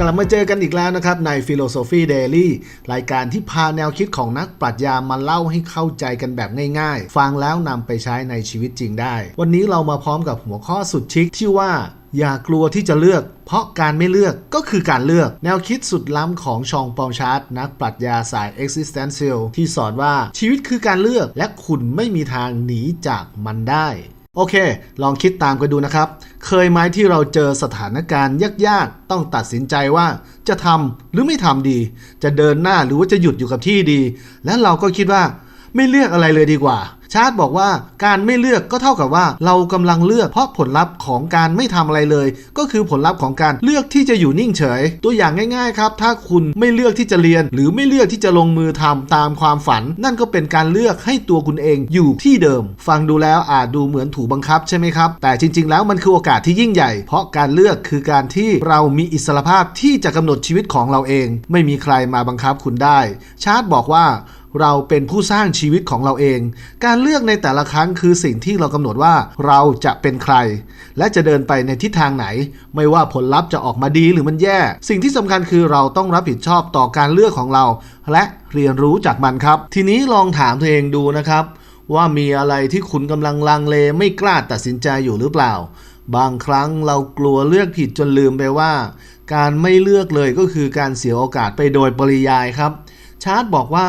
กลับมาเจอกันอีกแล้วนะครับ ใน Philosophy Daily รายการที่พาแนวคิดของนักปรัชญามาเล่าให้เข้าใจกันแบบง่ายๆ ฟังแล้วนำไปใช้ในชีวิตจริงได้ วันนี้เรามาพร้อมกับหัวข้อสุดชิคที่ว่าอย่ากลัวที่จะเลือก เพราะการไม่เลือกก็คือการเลือก แนวคิดสุดล้ำของชองปองชาร์ตนักปรัชญาสาย existential ที่สอนว่าชีวิตคือการเลือกและคุณไม่มีทางหนีจากมันได้ โอเค ลองคิดตามกันดูนะครับ เคยไหมที่เราเจอสถานการณ์ยากๆ ต้องตัดสินใจว่าจะทำหรือไม่ทำดี จะเดินหน้าหรือว่าจะหยุดอยู่กับที่ดี และเราก็คิดว่าไม่เลือกอะไรเลยดีกว่า ชาร์ตบอกว่าการไม่เลือกก็เท่ากับว่าเรากำลังเลือกเพราะผลลัพธ์ของการไม่ทำอะไรเลย ก็คือผลลัพธ์ของการเลือกที่จะอยู่นิ่งเฉย ตัวอย่างง่ายๆครับ ถ้าคุณไม่เลือกที่จะเรียน หรือไม่เลือกที่จะลงมือทำตามความฝัน นั่นก็เป็นการเลือกให้ตัวคุณเองอยู่ที่เดิม ฟังดูแล้วอาจดูเหมือนถูกบังคับใช่ไหมครับ แต่จริง ๆ แล้วมันคือโอกาสที่ยิ่งใหญ่ เพราะการเลือกคือการที่เรามีอิสรภาพที่จะกำหนดชีวิตของเราเอง ไม่มีใครมาบังคับคุณได้ ชาร์ตบอกว่า เราเป็นผู้สร้างชีวิตของเราเอง การเลือกในแต่ละครั้งคือสิ่งที่เรากำหนดว่าเราจะเป็นใคร และจะเดินไปในทิศทางไหน ไม่ว่าผลลัพธ์จะออกมาดีหรือมันแย่ สิ่งที่สำคัญคือเราต้องรับผิดชอบต่อการเลือกของเรา และเรียนรู้จากมันครับ ทีนี้ลองถามตัวเองดูนะครับ ว่ามีอะไรที่คุณกำลังลังเลไม่กล้าตัดสินใจอยู่หรือเปล่า บางครั้งเรากลัวเลือกผิดจนลืมไปว่า การไม่เลือกเลยก็คือการเสียโอกาสไปโดยปริยายครับ ชาร์ตบอกว่า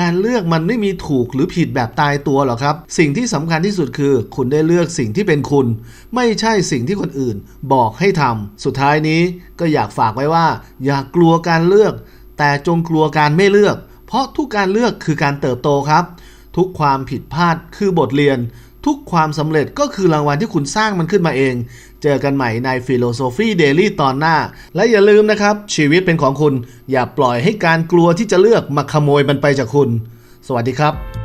การเลือกมันไม่มีถูกหรือผิดแบบตายตัวหรอกครับ สิ่งที่สำคัญที่สุดคือ คุณได้เลือกสิ่งที่เป็นคุณ ไม่ใช่สิ่งที่คนอื่นบอกให้ทำสุดท้ายนี้ก็อยากฝากไว้ว่า อย่ากลัวการเลือก แต่จงกลัวการไม่เลือก เพราะทุกการเลือกคือการเติบโตครับ ทุกความผิดพลาดคือบทเรียน ทุกความสำเร็จก็คือรางวัลที่คุณสร้างมันขึ้นมาเอง เจอกันใหม่ใน Philosophy Daily ตอนหน้า และอย่าลืมนะครับ ชีวิตเป็นของคุณ อย่าปล่อยให้การกลัวที่จะเลือกมาขโมยมันไปจากคุณ สวัสดีครับ